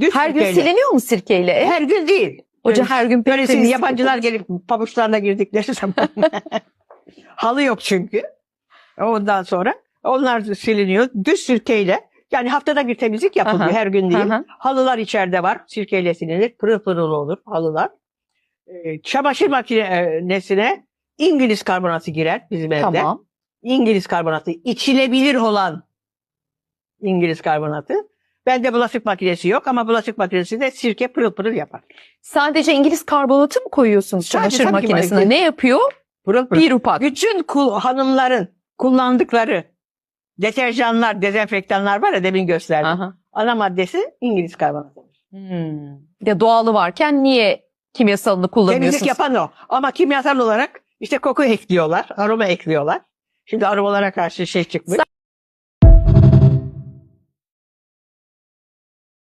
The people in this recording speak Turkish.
Düz Her gün sirkeyle. siliniyor mu sirkeyle? ev? Her gün değil. Hoca Böyle- her gün pek Böyle temizlik yabancılar gelip pabuçlarla girdikleri zaman. Halı yok çünkü. Ondan sonra onlar siliniyor. Düz sirkeyle yani haftada bir temizlik yapılıyor Aha, her gün değil. aha. Halılar içeride var. Sirkeyle silinir. Pırıl pırıl olur halılar. Ee, çamaşır makinesine İngiliz karbonatı girer bizim evde. Tamam. İngiliz karbonatı içilebilir olan İngiliz karbonatı. Bende bulaşık makinesi yok ama bulaşık makinesi de sirke pırıl pırıl yapar. Sadece İngiliz karbonatı mı koyuyorsunuz Sadece çamaşır tabii ki makinesine? Ne yapıyor? Pırıl pırıl. Bir upak. Bütün kul- hanımların kullandıkları deterjanlar, dezenfektanlar var ya demin gösterdim. Aha. Ana maddesi İngiliz karbonatı. Hmm. Ya doğalı varken niye kimyasalını kullanıyorsunuz? Temizlik yapan o. Ama kimyasal olarak işte koku ekliyorlar, aroma ekliyorlar. Şimdi aromalara karşı şey çıkmış.